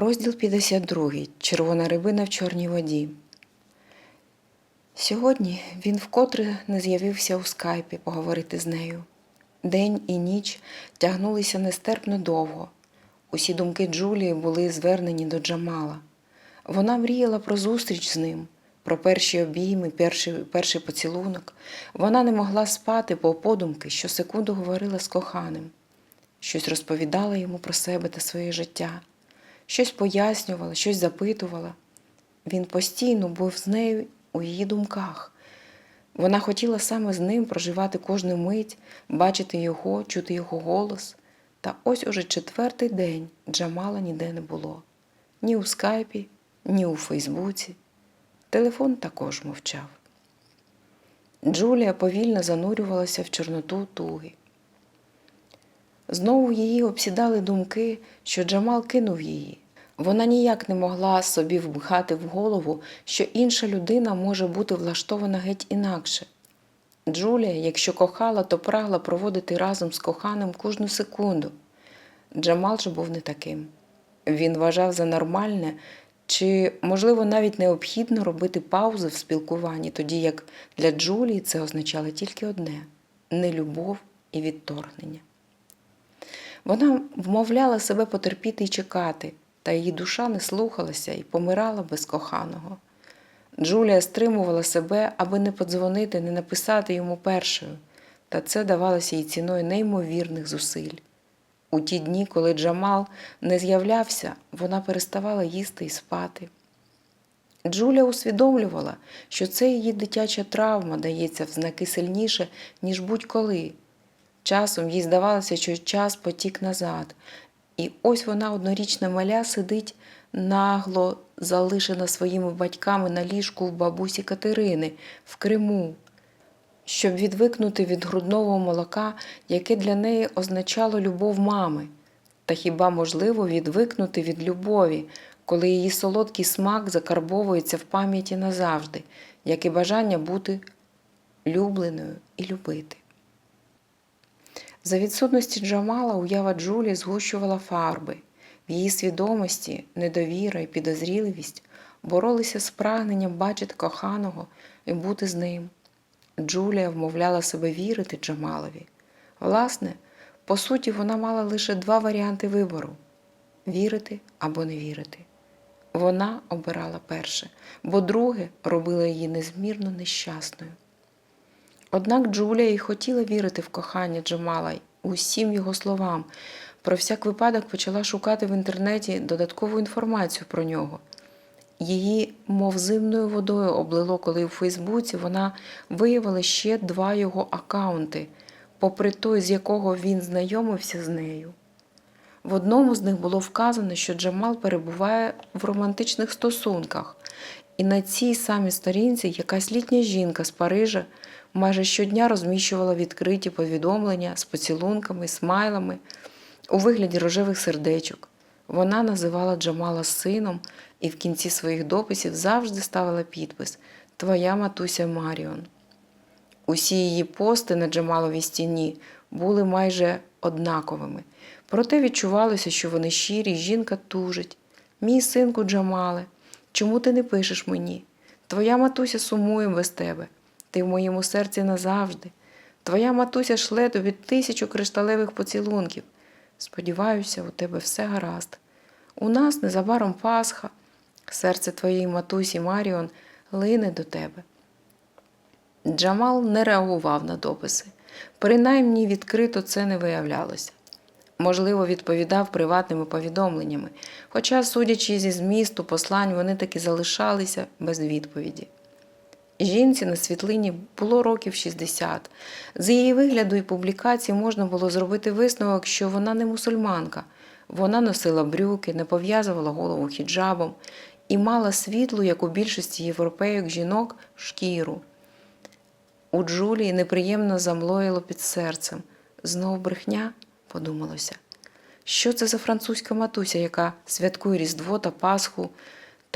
Розділ 52. Червона рибина в чорній воді. Сьогодні він вкотре не з'явився у скайпі поговорити з нею. День і ніч тягнулися нестерпно довго. Усі думки Джулії були звернені до Джамала. Вона мріяла про зустріч з ним, про перші обійми, перший, перший поцілунок. Вона не могла спати, бо подумки щосекунду говорила з коханим. Щось розповідала йому про себе та своє життя, щось пояснювала, щось запитувала. Він постійно був з нею у її думках. Вона хотіла саме з ним проживати кожну мить, бачити його, чути його голос. Та ось уже четвертий день Джамала ніде не було ні у скайпі, ні у Фейсбуці. Телефон також мовчав. Джулія повільно занурювалася в чорноту туги. Знову її обсідали думки, що Джамал кинув її. Вона ніяк не могла собі вбхати в голову, що інша людина може бути влаштована геть інакше. Джулія, якщо кохала, то прагла проводити разом з коханим кожну секунду. Джамал же був не таким. Він вважав за нормальне, чи, можливо, навіть необхідно робити паузи в спілкуванні, тоді як для Джулії це означало тільки одне нелюбов і відторгнення. Вона вмовляла себе потерпіти і чекати, та її душа не слухалася і помирала без коханого. Джулія стримувала себе, аби не подзвонити, не написати йому першою, та це давалося їй ціною неймовірних зусиль. У ті дні, коли Джамал не з'являвся, вона переставала їсти і спати. Джулія усвідомлювала, що це її дитяча травма дається в знаки сильніше, ніж будь-коли. Часом їй здавалося, що час потік назад, і ось вона, однорічна маля, сидить нагло залишена своїми батьками на ліжку в бабусі Катерини в Криму, щоб відвикнути від грудного молока, яке для неї означало любов мами. Та хіба можливо відвикнути від любові, коли її солодкий смак закарбовується в пам'яті назавжди, як і бажання бути любленою і любити? За відсутності Джамала уява Джулі згущувала фарби. В її свідомості недовіра і підозріливість боролися з прагненням бачити коханого і бути з ним. Джулія вмовляла себе вірити Джамалові. Власне, по суті, вона мала лише два варіанти вибору вірити або не вірити. Вона обирала перше, бо друге робило її незмірно нещасною. Однак Джулія й хотіла вірити в кохання Джамала усім його словам. Про всяк випадок почала шукати в інтернеті додаткову інформацію про нього. Її, мов зимною водою, облило, коли у Фейсбуці вона виявила ще два його акаунти, попри той, з якого він знайомився з нею. В одному з них було вказано, що Джамал перебуває в романтичних стосунках, і на цій самій сторінці якась літня жінка з Парижа майже щодня розміщувала відкриті повідомлення з поцілунками, смайлами у вигляді рожевих сердечок. Вона називала Джамала сином і в кінці своїх дописів завжди ставила підпис Твоя матуся Маріон. Усі її пости на Джамаловій стіні були майже однаковими, проте відчувалося, що вони щирі, жінка тужить. Мій синку Джамале, чому ти не пишеш мені? Твоя матуся сумує без тебе. Ти в моєму серці назавжди. Твоя матуся шле тобі тисячу кришталевих поцілунків. Сподіваюся, у тебе все гаразд. У нас незабаром Пасха, серце твоєї матусі Маріон лине до тебе. Джамал не реагував на дописи, принаймні відкрито це не виявлялося. Можливо, відповідав приватними повідомленнями, хоча, судячи зі змісту послань, вони таки залишалися без відповіді. Жінці на світлині було років 60. З її вигляду і публікацій можна було зробити висновок, що вона не мусульманка. Вона носила брюки, не пов'язувала голову хіджабом і мала світлу, як у більшості європейок жінок, шкіру. У Джулії неприємно замлоїло під серцем. Знов брехня, подумалося. Що це за французька матуся, яка святкує Різдво та Пасху?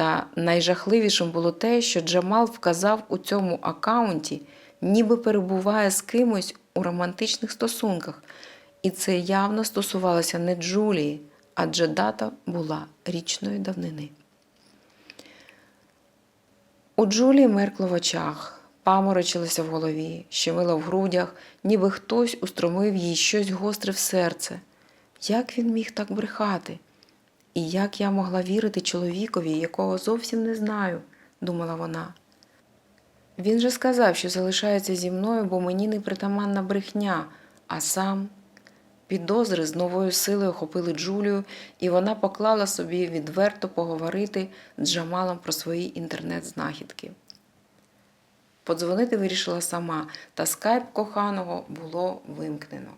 Та найжахливішим було те, що Джамал вказав у цьому акаунті, ніби перебуває з кимось у романтичних стосунках, і це явно стосувалося не Джулії, адже дата була річної давнини. У Джулії меркло в очах, паморочилося в голові, щемило в грудях, ніби хтось устромив їй щось гостре в серце. Як він міг так брехати? І як я могла вірити чоловікові, якого зовсім не знаю, думала вона. Він же сказав, що залишається зі мною, бо мені не притаманна брехня, а сам підозри з новою силою охопили Джулію, і вона поклала собі відверто поговорити з Джамалом про свої інтернет-знахідки. Подзвонити вирішила сама, та скайп коханого було вимкнено.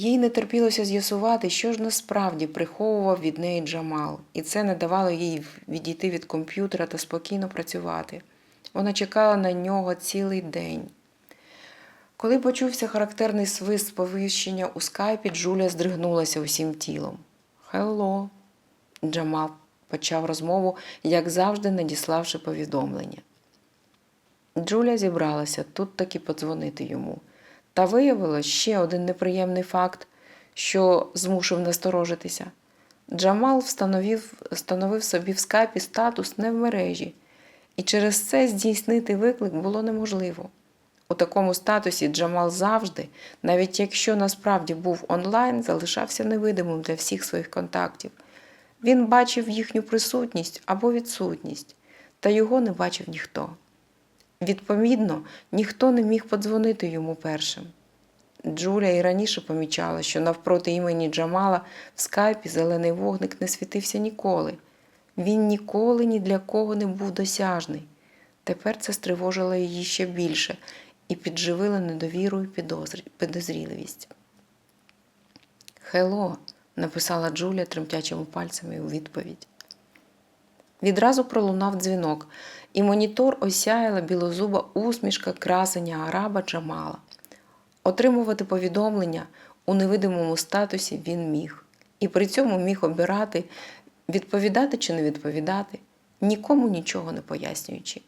Їй не терпілося з'ясувати, що ж насправді приховував від неї Джамал, і це не давало їй відійти від комп'ютера та спокійно працювати. Вона чекала на нього цілий день. Коли почувся характерний свист сповіщення у скайпі, Джулія здригнулася усім тілом. Хелло. Джамал почав розмову, як завжди, надіславши повідомлення. Джулія зібралася тут таки подзвонити йому. Та виявилось ще один неприємний факт, що змусив насторожитися. Джамал встановив, встановив собі в скайпі статус не в мережі, і через це здійснити виклик було неможливо. У такому статусі Джамал завжди, навіть якщо насправді був онлайн, залишався невидимим для всіх своїх контактів. Він бачив їхню присутність або відсутність, та його не бачив ніхто. Відповідно, ніхто не міг подзвонити йому першим. Джулія і раніше помічала, що навпроти імені Джамала в скайпі зелений вогник не світився ніколи. Він ніколи ні для кого не був досяжний. Тепер це стривожило її ще більше і підживило недовіру і підозрі- підозріливість. Хело, написала Джулія тремтячими пальцями у відповідь. Відразу пролунав дзвінок, і монітор осяяла білозуба усмішка красення араба Джамала. Отримувати повідомлення у невидимому статусі він міг, і при цьому міг обирати, відповідати чи не відповідати, нікому нічого не пояснюючи.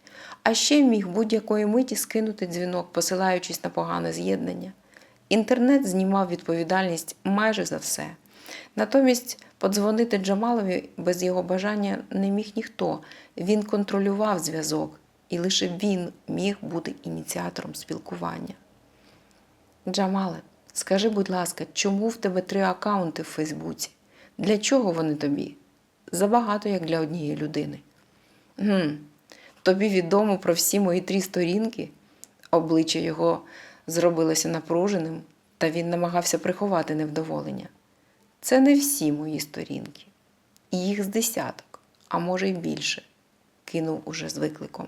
А ще міг будь-якої миті скинути дзвінок, посилаючись на погане з'єднання. Інтернет знімав відповідальність майже за все. Натомість подзвонити Джамалові без його бажання не міг ніхто. Він контролював зв'язок, і лише він міг бути ініціатором спілкування. Джамале, скажи, будь ласка, чому в тебе три акаунти в Фейсбуці? Для чого вони тобі? Забагато, як для однієї людини. Гм, тобі відомо про всі мої три сторінки? Обличчя його зробилося напруженим, та він намагався приховати невдоволення. Це не всі мої сторінки. Їх з десяток, а може й більше, кинув уже з викликом.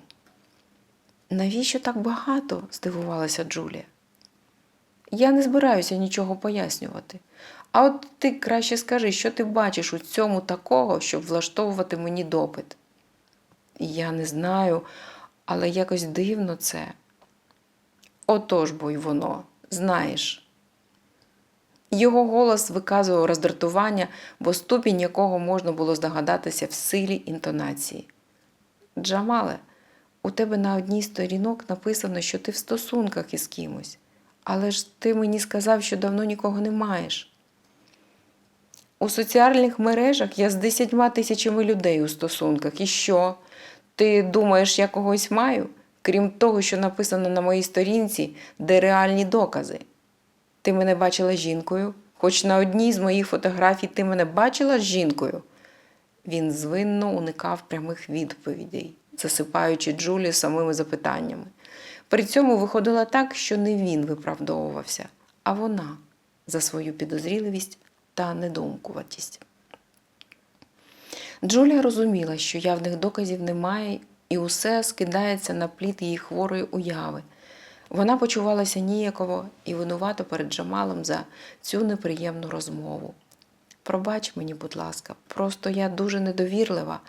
Навіщо так багато? здивувалася Джулія. Я не збираюся нічого пояснювати. А от ти краще скажи, що ти бачиш у цьому такого, щоб влаштовувати мені допит. Я не знаю, але якось дивно це. Отож бо й воно, знаєш. Його голос виказував роздратування, бо ступінь якого можна було здогадатися в силі інтонації. Джамале, у тебе на одній з сторінок написано, що ти в стосунках із кимось, але ж ти мені сказав, що давно нікого не маєш. У соціальних мережах я з десятьма тисячами людей у стосунках. І що? Ти думаєш, я когось маю? Крім того, що написано на моїй сторінці, де реальні докази. Ти мене бачила жінкою, хоч на одній з моїх фотографій ти мене бачила жінкою. Він звинно уникав прямих відповідей, засипаючи Джулію самими запитаннями. При цьому виходило так, що не він виправдовувався, а вона за свою підозріливість та недоумкуватість. Джулія розуміла, що явних доказів немає, і усе скидається на плід її хворої уяви. Вона почувалася ніяково і винувато перед Джамалом за цю неприємну розмову. Пробач мені, будь ласка, просто я дуже недовірлива.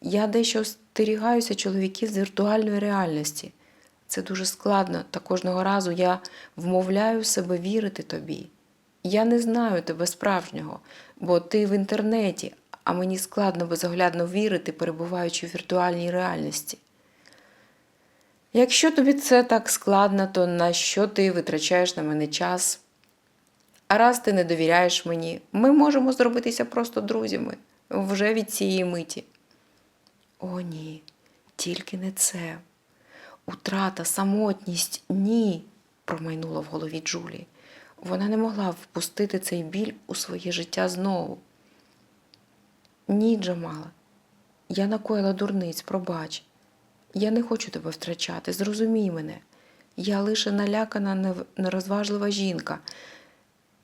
Я дещо остерігаюся чоловіків з віртуальної реальності. Це дуже складно, та кожного разу я вмовляю себе вірити тобі. Я не знаю тебе справжнього, бо ти в інтернеті, а мені складно безоглядно вірити, перебуваючи в віртуальній реальності. Якщо тобі це так складно, то на що ти витрачаєш на мене час? А раз ти не довіряєш мені, ми можемо зробитися просто друзями вже від цієї миті. О, ні, тільки не це. Утрата, самотність, ні, промайнула в голові Джулії. Вона не могла впустити цей біль у своє життя знову. Ні, Джамала, я накоїла дурниць, пробач. Я не хочу тебе втрачати, зрозумій мене. Я лише налякана, нерозважлива жінка,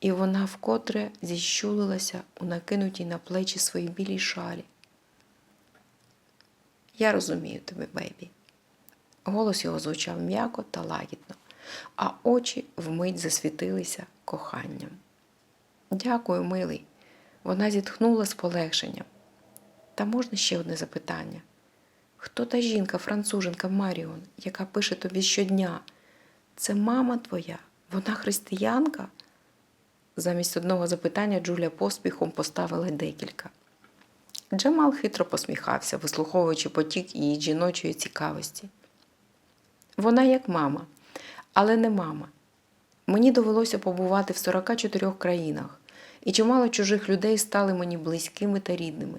і вона вкотре зіщулилася у накинутій на плечі своїй білій шалі. Я розумію тебе, бейбі. Голос його звучав м'яко та лагідно, а очі вмить засвітилися коханням. Дякую, милий. Вона зітхнула з полегшенням. Та можна ще одне запитання. Хто та жінка, француженка Маріон, яка пише тобі щодня? Це мама твоя? Вона християнка? Замість одного запитання Джуля поспіхом поставила декілька. Джамал хитро посміхався, вислуховуючи потік її жіночої цікавості. Вона як мама, але не мама. Мені довелося побувати в 44 країнах, і чимало чужих людей стали мені близькими та рідними.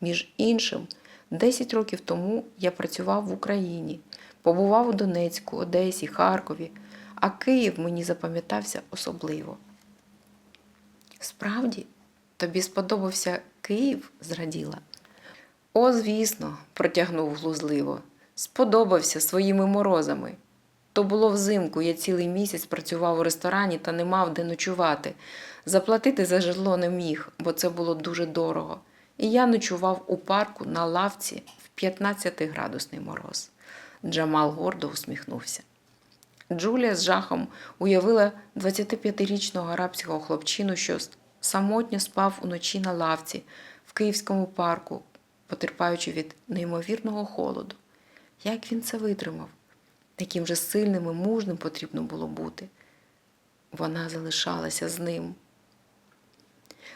Між іншим, 10 років тому я працював в Україні, побував у Донецьку, Одесі, Харкові, а Київ мені запам'ятався особливо. Справді, тобі сподобався Київ? зраділа. О, звісно, протягнув глузливо. Сподобався своїми морозами. То було взимку, я цілий місяць працював у ресторані та не мав де ночувати. Заплатити за житло не міг, бо це було дуже дорого. І я ночував у парку на лавці в 15-градусний мороз. Джамал гордо усміхнувся. Джулія з жахом уявила 25-річного арабського хлопчину, що самотньо спав уночі на лавці в київському парку, потерпаючи від неймовірного холоду. Як він це витримав? Яким же сильним і мужним потрібно було бути? Вона залишалася з ним.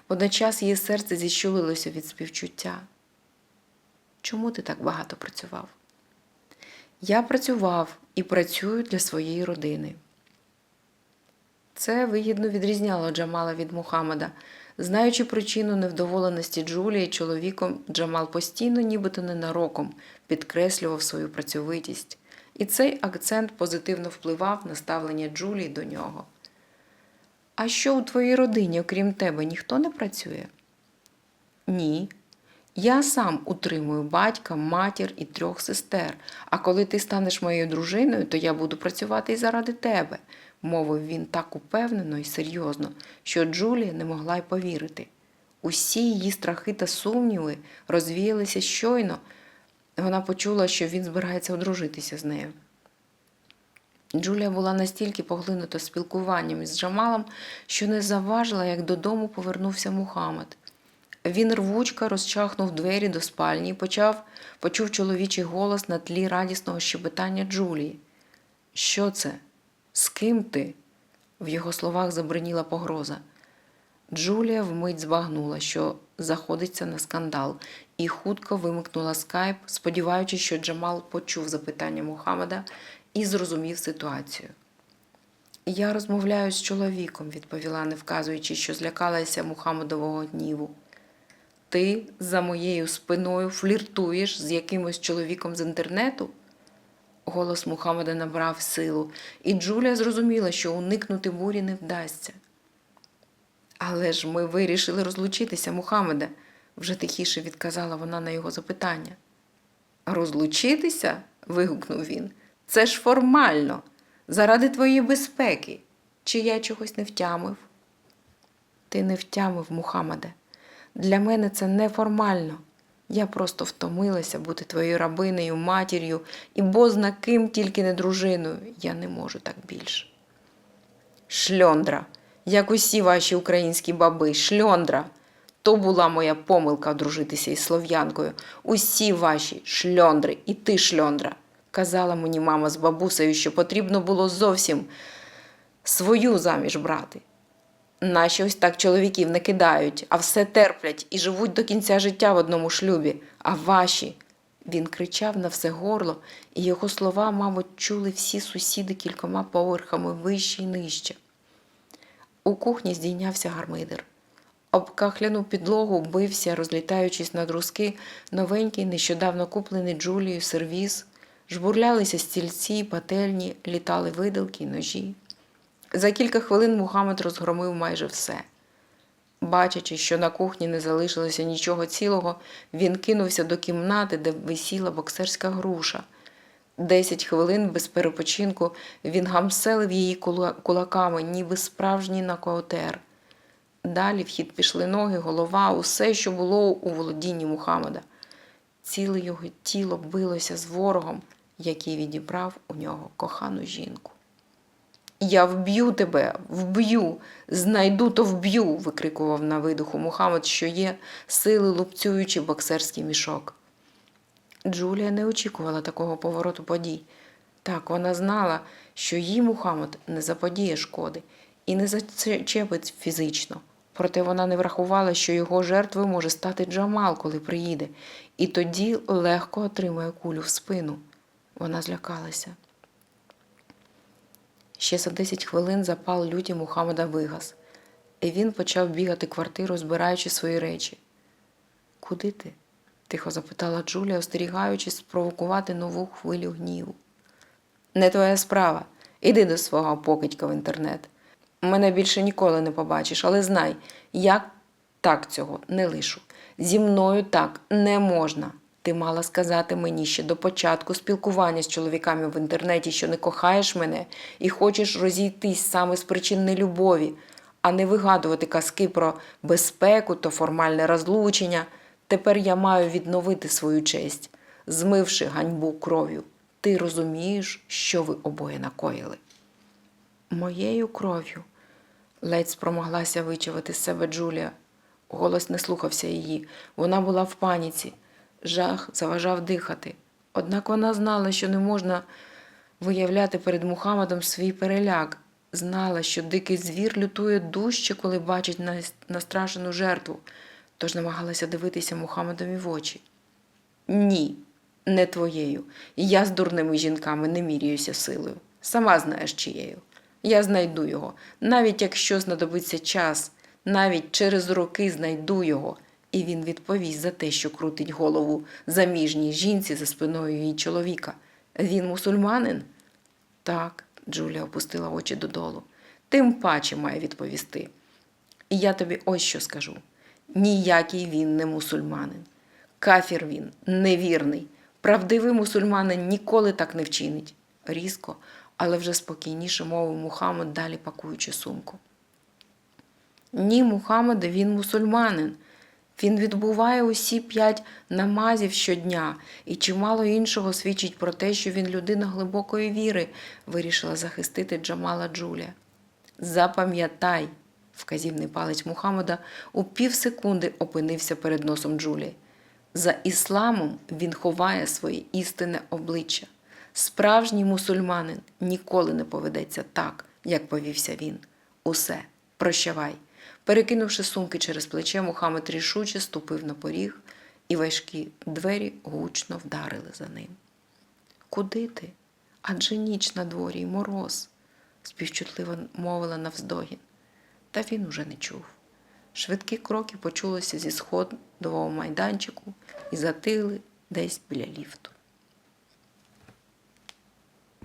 Водночас її серце зіщулилося від співчуття. Чому ти так багато працював? Я працював і працюю для своєї родини. Це вигідно відрізняло Джамала від Мухаммада. Знаючи причину невдоволеності Джулії чоловіком, Джамал постійно, нібито ненароком, підкреслював свою працьовитість, і цей акцент позитивно впливав на ставлення Джулії до нього. А що у твоїй родині, окрім тебе, ніхто не працює? Ні. Я сам утримую батька, матір і трьох сестер. А коли ти станеш моєю дружиною, то я буду працювати і заради тебе, мовив він так упевнено і серйозно, що Джулія не могла й повірити. Усі її страхи та сумніви розвіялися щойно. Вона почула, що він збирається одружитися з нею. Джулія була настільки поглинута спілкуванням із Джамалом, що не заважила, як додому повернувся Мухаммед. Він рвучко розчахнув двері до спальні і почав, почув чоловічий голос на тлі радісного щебетання Джулії. Що це? З ким ти? В його словах забриніла погроза. Джулія вмить збагнула, що заходиться на скандал, і хутко вимикнула скайп, сподіваючись, що Джамал почув запитання Мухаммеда і зрозумів ситуацію. Я розмовляю з чоловіком, відповіла, не вказуючи, що злякалася Мухаммедового гніву. Ти за моєю спиною фліртуєш з якимось чоловіком з інтернету? Голос Мухаммеда набрав силу, і Джулія зрозуміла, що уникнути бурі не вдасться. Але ж ми вирішили розлучитися, Мухаммеде, вже тихіше відказала вона на його запитання. Розлучитися? вигукнув він. Це ж формально, заради твоєї безпеки. Чи я чогось не втямив? Ти не втямив, Мухаммеде. Для мене це неформально. Я просто втомилася бути твоєю рабинею, матір'ю і бозна ким тільки не дружиною. Я не можу так більше. Шльондра, як усі ваші українські баби, шльондра. То була моя помилка одружитися із слов'янкою. Усі ваші шльондри, і ти шльондра. Казала мені мама з бабусею, що потрібно було зовсім свою заміж брати. Наші ось так чоловіків не кидають, а все терплять і живуть до кінця життя в одному шлюбі. А ваші. Він кричав на все горло, і його слова, мабуть, чули всі сусіди кількома поверхами вище й нижче. У кухні здійнявся гармидер. Об кахляну підлогу бився, розлітаючись на друзки, новенький, нещодавно куплений Джулією сервіз, жбурлялися стільці, пательні, літали виделки й ножі. За кілька хвилин Мухаммед розгромив майже все. Бачачи, що на кухні не залишилося нічого цілого, він кинувся до кімнати, де висіла боксерська груша. Десять хвилин без перепочинку він гамселив її кулаками, ніби справжній нокаутер. Далі в хід пішли ноги, голова, усе, що було у володінні Мухаммеда. Ціле його тіло билося з ворогом, який відібрав у нього кохану жінку. Я вб'ю тебе, вб'ю, знайду, то вб'ю. викрикував на видуху Мухаммед, що є сили лупцюючи боксерський мішок. Джулія не очікувала такого повороту подій. Так, вона знала, що їй Мухаммед не заподіє шкоди і не зачепить фізично. Проте вона не врахувала, що його жертвою може стати Джамал, коли приїде, і тоді легко отримає кулю в спину. Вона злякалася. Ще за 10 хвилин запал люті Мухаммеда вигас, і він почав бігати квартиру, збираючи свої речі. Куди ти? тихо запитала Джулія, остерігаючись спровокувати нову хвилю гніву. Не твоя справа. Іди до свого покидька в інтернет. Мене більше ніколи не побачиш, але знай, я так цього не лишу. Зі мною так не можна. Ти мала сказати мені ще до початку спілкування з чоловіками в інтернеті, що не кохаєш мене і хочеш розійтись саме з причин нелюбові, а не вигадувати казки про безпеку та формальне розлучення. Тепер я маю відновити свою честь, змивши ганьбу кров'ю. Ти розумієш, що ви обоє накоїли? Моєю кров'ю, ледь спромоглася вичавити з себе Джулія. Голос не слухався її. Вона була в паніці. Жах заважав дихати. Однак вона знала, що не можна виявляти перед Мухаммедом свій переляк. Знала, що дикий звір лютує дужче, коли бачить настрашену жертву, тож намагалася дивитися Мухаммедові в очі. Ні, не твоєю. Я з дурними жінками не міряюся силою. Сама знаєш чиєю. Я знайду його, навіть якщо знадобиться час, навіть через роки знайду його, і він відповість за те, що крутить голову заміжній жінці за спиною її чоловіка. Він мусульманин? Так, Джулія опустила очі додолу. Тим паче має відповісти. І я тобі ось що скажу: ніякий він не мусульманин. Кафір він, невірний. Правдивий мусульманин ніколи так не вчинить. Різко, але вже спокійніше мовив Мухаммед, далі пакуючи сумку. Ні, Мухаммеде, він мусульманин. Він відбуває усі п'ять намазів щодня, і чимало іншого свідчить про те, що він людина глибокої віри, вирішила захистити Джамала Джулія. Запам'ятай, вказівний палець Мухаммеда у півсекунди опинився перед носом Джулії. За ісламом він ховає своє істинне обличчя. Справжній мусульманин ніколи не поведеться так, як повівся він. Усе, прощавай. Перекинувши сумки через плече, Мухаммед рішуче ступив на поріг, і важкі двері гучно вдарили за ним. Куди ти? Адже ніч на дворі й мороз, співчутливо мовила навздогін. Та він уже не чув. Швидкі кроки почулися зі сходового майданчику і затихли десь біля ліфту.